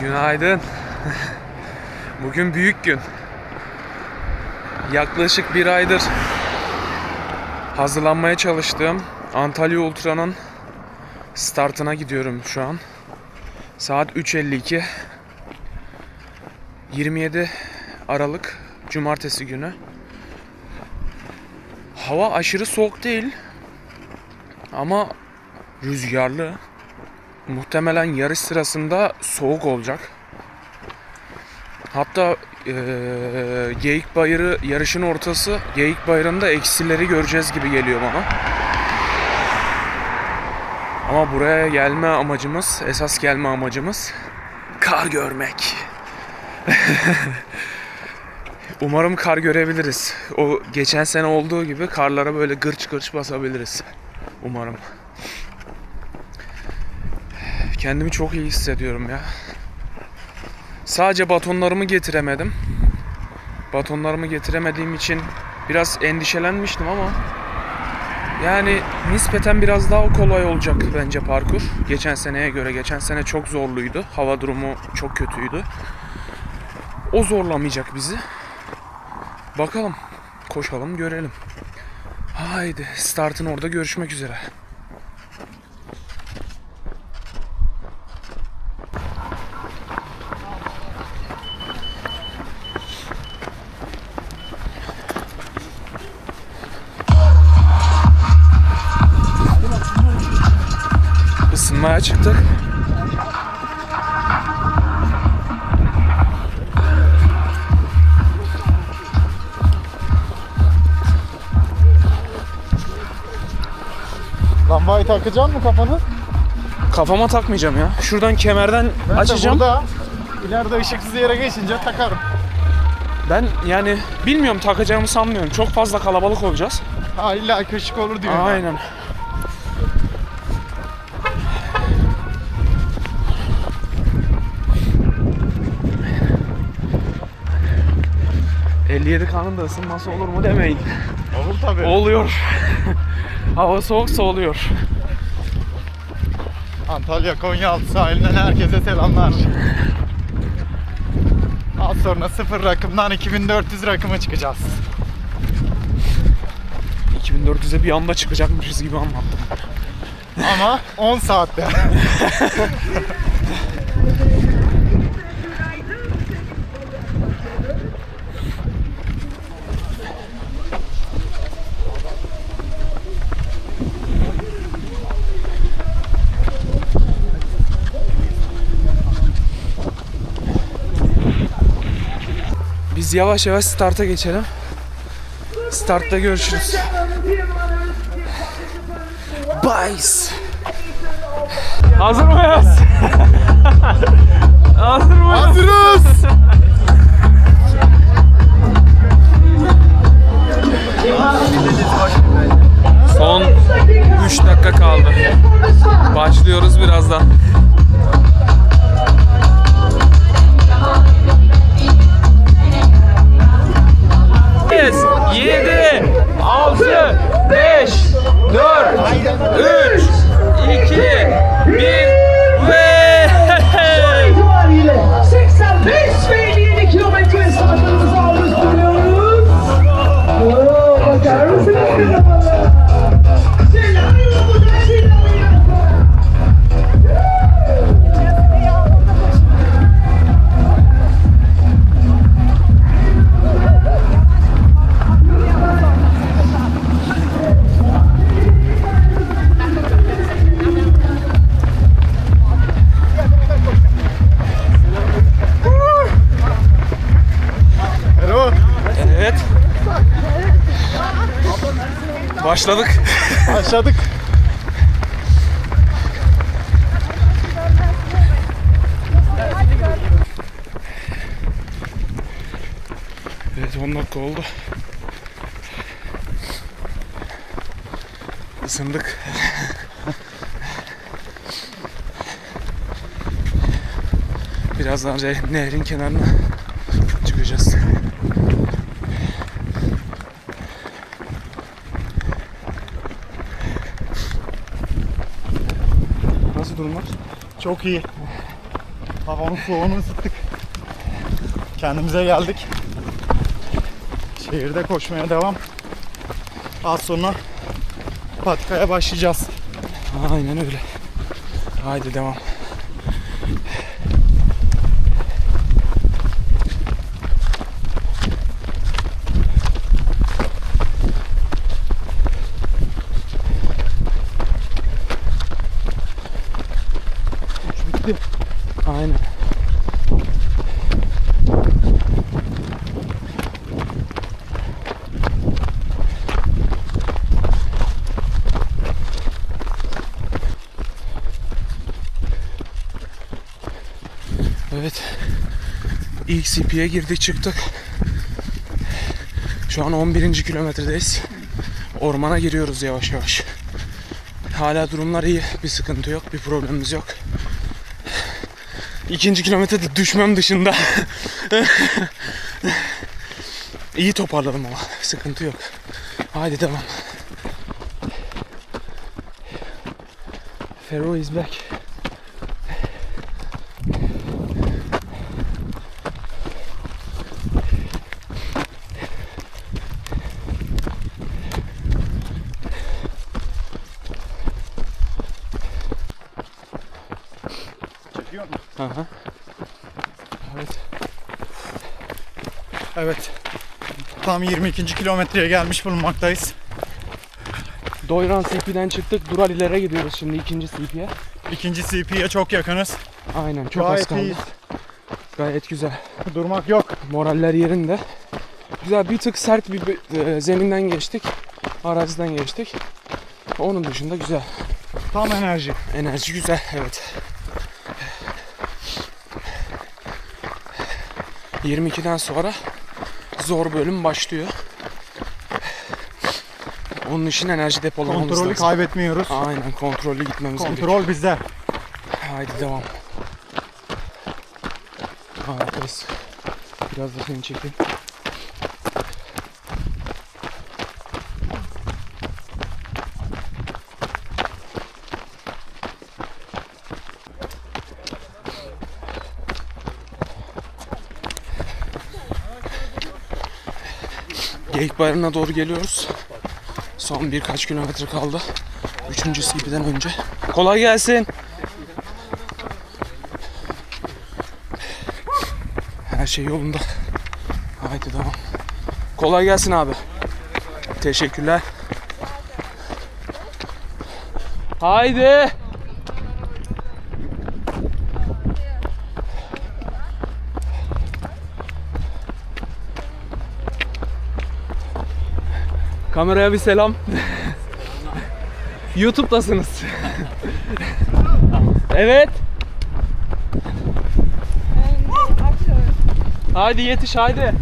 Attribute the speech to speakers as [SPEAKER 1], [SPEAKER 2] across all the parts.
[SPEAKER 1] Günaydın. Bugün büyük gün. Yaklaşık bir aydır hazırlanmaya çalıştığım Antalya Ultra'nın startına gidiyorum şu an. Saat 3.52. 27 Aralık Cumartesi günü. Hava aşırı soğuk değil. Ama rüzgarlı. Muhtemelen yarış sırasında soğuk olacak. Hatta eee Geyik Bayırı yarışın ortası. Geyik Bayırı'nda eksileri göreceğiz gibi geliyor bana. Ama buraya gelme amacımız, esas gelme amacımız kar görmek. Umarım kar görebiliriz. O geçen sene olduğu gibi karlara böyle gırç gırç basabiliriz. Umarım. Kendimi çok iyi hissediyorum ya. Sadece batonlarımı getiremedim. Batonlarımı getiremediğim için biraz endişelenmiştim ama yani nispeten biraz daha kolay olacak bence parkur. Geçen seneye göre. Geçen sene çok zorluydu. Hava durumu çok kötüydü. O zorlamayacak bizi. Bakalım. Koşalım görelim. Haydi startın orada görüşmek üzere. Isınmaya çıktık.
[SPEAKER 2] Lambayı takacaksın mı kafanı?
[SPEAKER 1] Kafama takmayacağım ya. Şuradan kemerden
[SPEAKER 2] Ben de
[SPEAKER 1] açacağım.
[SPEAKER 2] burada ileride ışıksız yere geçince takarım.
[SPEAKER 1] Ben yani bilmiyorum takacağımı sanmıyorum. Çok fazla kalabalık olacağız.
[SPEAKER 2] Ha illa ki ışık olur diyor.
[SPEAKER 1] Aynen. ...57 kanın da ısınması olur mu demeyin.
[SPEAKER 2] Olur tabii.
[SPEAKER 1] Oluyor. Hava soğuksa oluyor.
[SPEAKER 2] Antalya Konyaaltı sahilinden herkese selamlar. Az sonra sıfır rakımdan 2400 rakıma çıkacağız.
[SPEAKER 1] 2400'e bir anda çıkacakmışız gibi anlattım.
[SPEAKER 2] Ama 10 saatte.
[SPEAKER 1] Biz yavaş yavaş starta geçelim. Startta görüşürüz. Bice. Hazır mıyız? Hazır mıyız?
[SPEAKER 2] Hazırız.
[SPEAKER 1] Son 3 dakika kaldı. Başlıyoruz birazdan. Başladık.
[SPEAKER 2] Başladık.
[SPEAKER 1] Evet 10 dakika oldu. Isındık. Birazdan re- nehrin kenarına çıkacağız. Nasıl durumlar?
[SPEAKER 2] Çok iyi. Havanın soğuğunu ısıttık. Kendimize geldik. Şehirde koşmaya devam. Az sonra patikaya başlayacağız.
[SPEAKER 1] Aynen öyle. Haydi devam.
[SPEAKER 2] Uç bitti.
[SPEAKER 1] Aynen. Evet. İlk CP'ye girdik çıktık. Şu an 11. kilometredeyiz. Ormana giriyoruz yavaş yavaş. Hala durumlar iyi. Bir sıkıntı yok. Bir problemimiz yok. İkinci kilometrede düşmem dışında. İyi toparladım ama sıkıntı yok. Haydi devam. Fero is back.
[SPEAKER 2] Çekiyor mu?
[SPEAKER 1] Hı hı. Evet.
[SPEAKER 2] Evet. Tam 22. kilometreye gelmiş bulunmaktayız.
[SPEAKER 1] Doyran CP'den çıktık. Duralilere gidiyoruz şimdi ikinci CP'ye.
[SPEAKER 2] İkinci CP'ye çok yakınız.
[SPEAKER 1] Aynen çok az
[SPEAKER 2] Gayet
[SPEAKER 1] kaldı.
[SPEAKER 2] iyiyiz.
[SPEAKER 1] Gayet güzel.
[SPEAKER 2] Durmak yok.
[SPEAKER 1] Moraller yerinde. Güzel bir tık sert bir e, zeminden geçtik. Araziden geçtik. Onun dışında güzel.
[SPEAKER 2] Tam enerji.
[SPEAKER 1] Enerji güzel evet. 22'den sonra zor bölüm başlıyor. Onun için enerji depolamamız
[SPEAKER 2] Kontrolü
[SPEAKER 1] lazım.
[SPEAKER 2] kaybetmiyoruz.
[SPEAKER 1] Aynen kontrollü gitmemiz gerekiyor.
[SPEAKER 2] Kontrol bizde.
[SPEAKER 1] Haydi devam. Harikayız. Biraz da seni çekeyim. Geyik Bayırı'na doğru geliyoruz. Son birkaç kilometre kaldı. Üçüncü CP'den önce. Kolay gelsin. Her şey yolunda. Haydi devam. Kolay gelsin abi. Teşekkürler. Haydi. Kameraya bir selam. YouTube'dasınız. evet. Haydi yetiş haydi.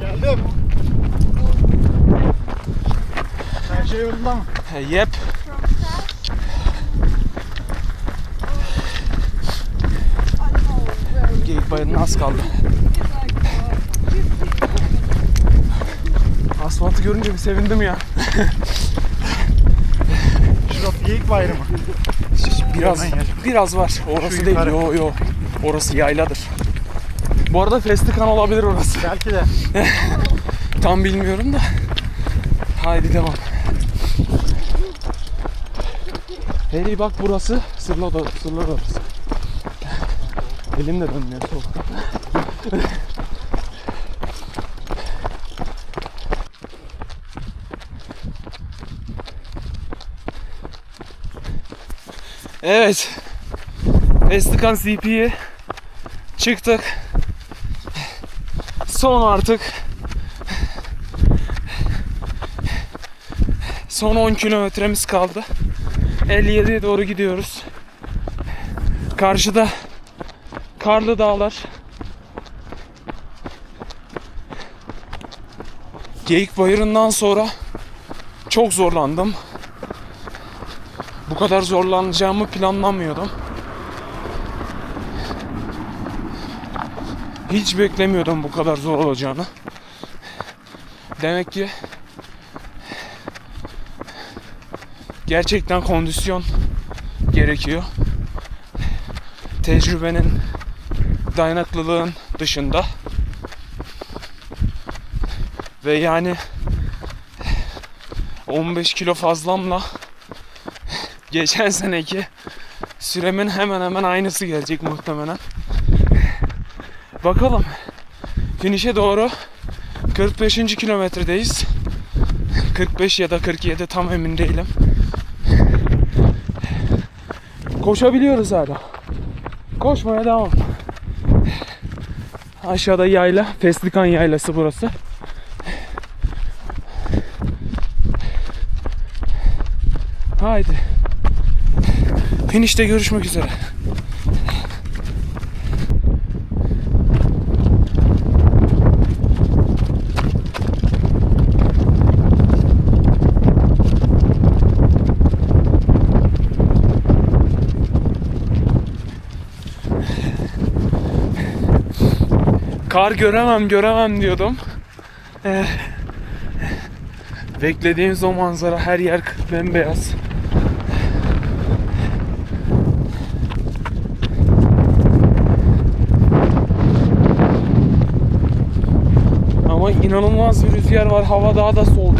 [SPEAKER 2] Geldim. Her şey yolunda mı?
[SPEAKER 1] Yep. Geyik bayırına az kaldı. Asfaltı görünce bir sevindim ya.
[SPEAKER 2] Şurası Geyik Bayırı mı?
[SPEAKER 1] Biraz biraz var. Orası
[SPEAKER 2] Şu
[SPEAKER 1] değil. Yo yo. Orası yayladır. Bu arada Festikan olabilir orası.
[SPEAKER 2] Belki de.
[SPEAKER 1] Tam bilmiyorum da. Haydi devam. Hey bak burası Sırla da Sırla orası. Elim de dönmüyor soğuktan. evet. Estikan CP'ye çıktık. Son artık Son 10 kilometremiz kaldı. 57'ye doğru gidiyoruz. Karşıda karlı dağlar. Geyik Bayırı'ndan sonra çok zorlandım. Bu kadar zorlanacağımı planlamıyordum. Hiç beklemiyordum bu kadar zor olacağını. Demek ki gerçekten kondisyon gerekiyor. tecrübenin, dayanıklılığın dışında. Ve yani 15 kilo fazlamla geçen seneki süremin hemen hemen aynısı gelecek muhtemelen. Bakalım. Finişe doğru 45. kilometredeyiz. 45 ya da 47 tam emin değilim. Koşabiliyoruz hala. Koşmaya devam. Aşağıda yayla, Feslikan yaylası burası. Haydi. Finişte görüşmek üzere. Kar göremem göremem diyordum. Eh, beklediğimiz o manzara her yer bembeyaz. Ama inanılmaz bir rüzgar var. Hava daha da soğuk.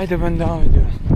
[SPEAKER 1] Haydi ben devam ediyorum.